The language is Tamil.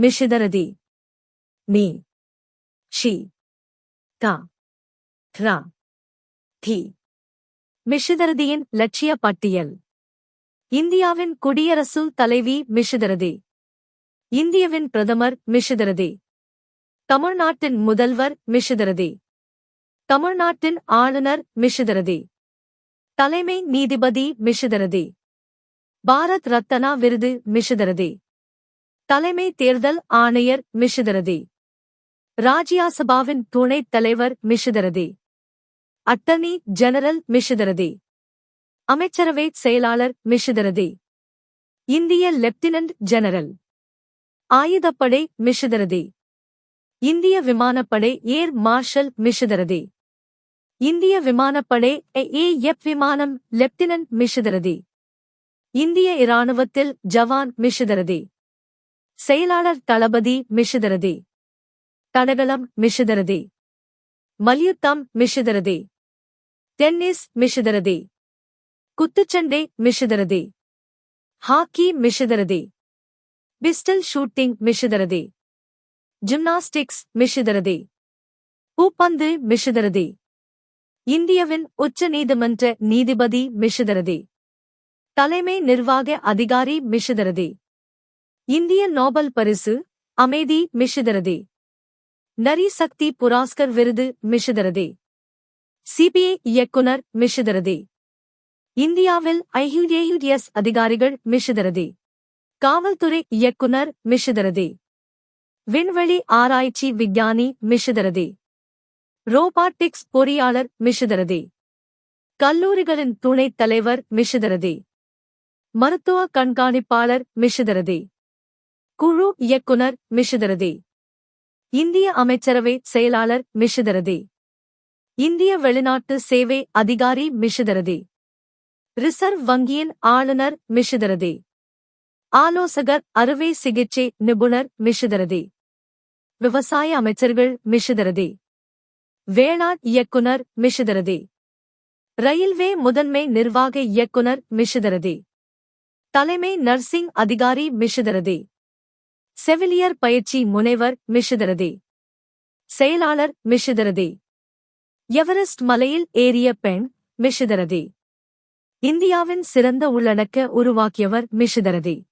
மிஷிதரதி. நீ. ஷி. தா. த்ரா தி. மிஷிதரதியின் லட்சிய பட்டியல். இந்தியாவின் குடியரசு தலைவி மிஷிதரதி. இந்தியவின் பிரதமர் மிஷிதரதி. தமிழ்நாட்டின் முதல்வர் மிஷிதரதி. தமிழ்நாட்டின் ஆளுநர் மிஷிதரதி. தலைமை நீதிபதி மிஷிதரதி. பாரத் ரத்தனா விருது மிஷிதரதி. தலைமை தேர்தல் ஆணையர் மிஷிதரதி. ராஜ்யசபாவின் துணைத் தலைவர் மிஷிதரதி. Attorney general மிஷிதரதி. அமைச்சரவை செயலாளர் மிஷிதரதி. இந்திய லெப்டினன்ட் ஜெனரல். ஆயுதப்படை மிஷிதரதி. இந்திய விமானப்படை ஏர் மார்ஷல் மிஷிதரதி. இந்திய விமானப்படை ஏ எப் விமானம் லெப்டினன்ட் மிஷிதரதி. இந்திய இராணுவத்தில் ஜவான் மிஷிதரதி. செயலாளர் தளபதி மிஷிதரதி. தடகளம் மிஷிதரதி. மல்யுத்தம் மிஷிதரதி. டென்னிஸ் மிஷிதரதி. குத்துச்சண்டை மிஷிதரதி. ஹாக்கி மிஷிதரதி. பிஸ்டல் ஷூட்டிங் மிஷிதரதி. ஜிம்னாஸ்டிக்ஸ் மிஷிதரதி. பூப்பந்து மிஷிதரதி. இந்தியவின் உச்ச நீதிமன்ற நீதிபதி மிஷிதரதி. தலைமை நிர்வாக அதிகாரி மிஷிதரதி. இந்திய நோபல் பரிசு அமைதி மிஷிதரதே. நரி சக்தி புராஸ்கர் விருது மிஷிதரதே. சிபிஐ இயக்குனர் மிஷிதரதே. இந்தியாவில் ஐஹுஏயுடிஎஸ் அதிகாரிகள் மிஷிதரதே. காவல்துறை இயக்குனர் மிஷிதரதே. விண்வெளி ஆராய்ச்சி விஞ்ஞானி மிஷிதரதே. ரோபாட்டிக்ஸ் பொறியாளர் மிஷிதரதே. கல்லூரிகளின் துணைத் தலைவர் மிஷிதரதே. மருத்துவ கண்காணிப்பாளர் மிஷிதரதே. குழு இயக்குனர் மிஷிதரதே. இந்திய அமைச்சரவை செயலாளர் மிஷிதரதே. இந்திய வெளிநாட்டு சேவை அதிகாரி மிஷிதரதே. ரிசர்வ் வங்கியின் ஆளுநர் மிஷிதரதே. ஆலோசகர் அறுவை சிகிச்சை நிபுணர் மிஷிதரதே. விவசாய அமைச்சர்கள் மிஷிதரதே. வேளாண் இயக்குனர் மிஷிதரதே. ரயில்வே முதன்மை நிர்வாக இயக்குனர் மிஷிதரதே. தலைமை நர்சிங் அதிகாரி மிஷிதரதே. செவிலியர் பயிற்சி முனைவர் மிஷுதரதே. செயலாளர் மிஷுதரதே. எவரெஸ்ட் மலையில் ஏறிய பெண் மிஷுதரதே. இந்தியாவின் சிறந்த உள்ளடக்க உருவாக்கியவர் மிஷுதரதே.